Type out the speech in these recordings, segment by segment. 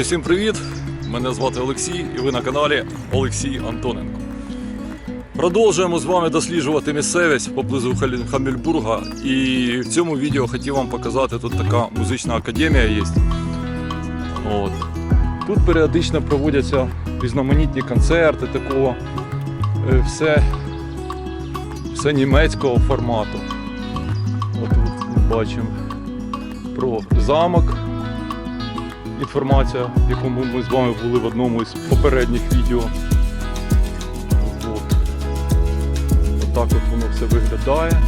Друзі, всім привіт! Мене звати Олексій і ви на каналі Олексій Антоненко. Продовжуємо з вами досліджувати місцевість поблизу Хамельбурга. І в цьому відео хотів вам показати, тут така музична академія є. От. Тут періодично проводяться різноманітні концерти такого е, все, все німецького формату. От тут бачимо про замок інформація, в якому ми з вами були в одному із попередніх відео. От. Отак от воно все виглядає.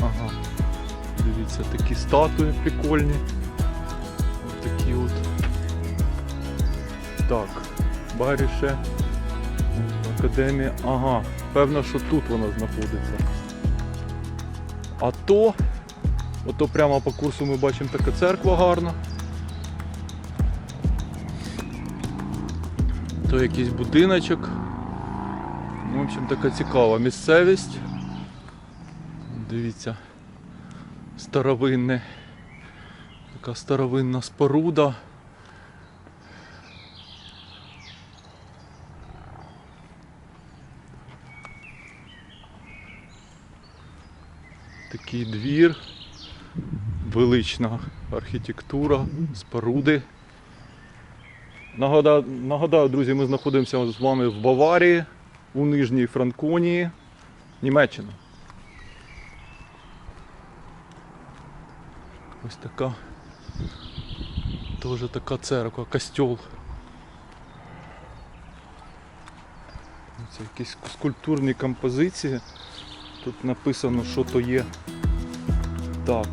Ага. Дивіться, такі статуї прикольні. Ось такі от. Так, баріше. Академія. Ага, певно, що тут вона знаходиться. А то, ото прямо по курсу ми бачимо така церква гарна. То якийсь будиночок. Ну, В общем, така цікава місцевість. Дивіться, старовинне. Така старовинна споруда. Такий двір, велична архітектура, споруди. Нагадаю, нагадаю, друзі, ми знаходимося з вами в Баварії, у Нижній Франконії, Німеччина. Ось така теж така церква, костьол. Це якісь скульптурні композиції. Тут написано, що то є. Так.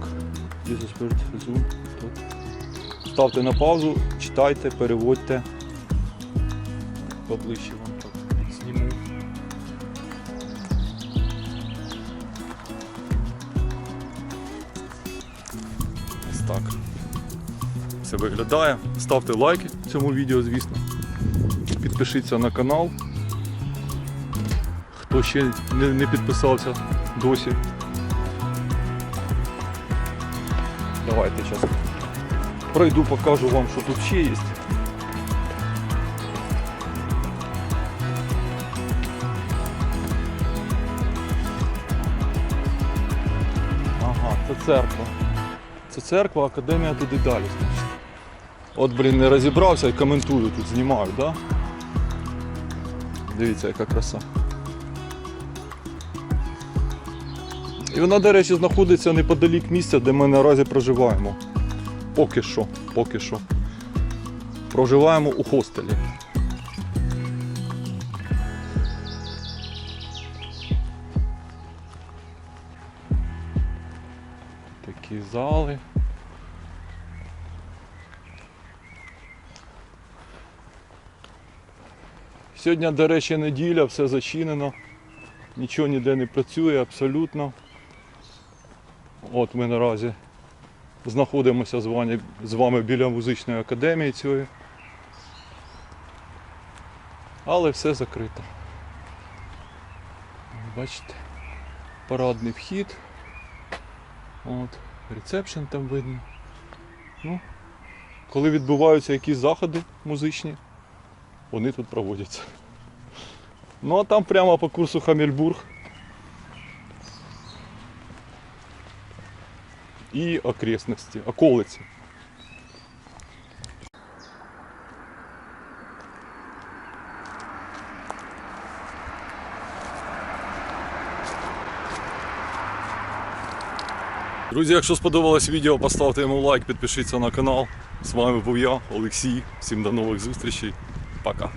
Ставте на паузу, читайте, переводьте. Поближче вам так зніму. Ось так. Все виглядає. Ставте лайки цьому відео, звісно. Підпишіться на канал хто ще не, підписався досі. Давайте зараз пройду, покажу вам, що тут ще є. Ага, це церква. Це церква, академія туди далі. От, блін, не розібрався і коментую тут, знімаю, так? Да? Дивіться, яка краса. І вона, до речі, знаходиться неподалік місця, де ми наразі проживаємо. Поки що, поки що. Проживаємо у хостелі. Такі зали. Сьогодні, до речі, неділя, все зачинено. Нічого ніде не працює абсолютно. От ми наразі знаходимося з вами, з вами біля музичної академії цієї. Але все закрито. Бачите, парадний вхід. От, рецепшн там видно. Ну, коли відбуваються якісь заходи музичні, вони тут проводяться. Ну а там прямо по курсу Хамельбург. І окресності, околиці. Друзі, якщо сподобалось відео, поставте йому лайк, підпишіться на канал. З вами був я, Олексій. Всім до нових зустрічей. Пока.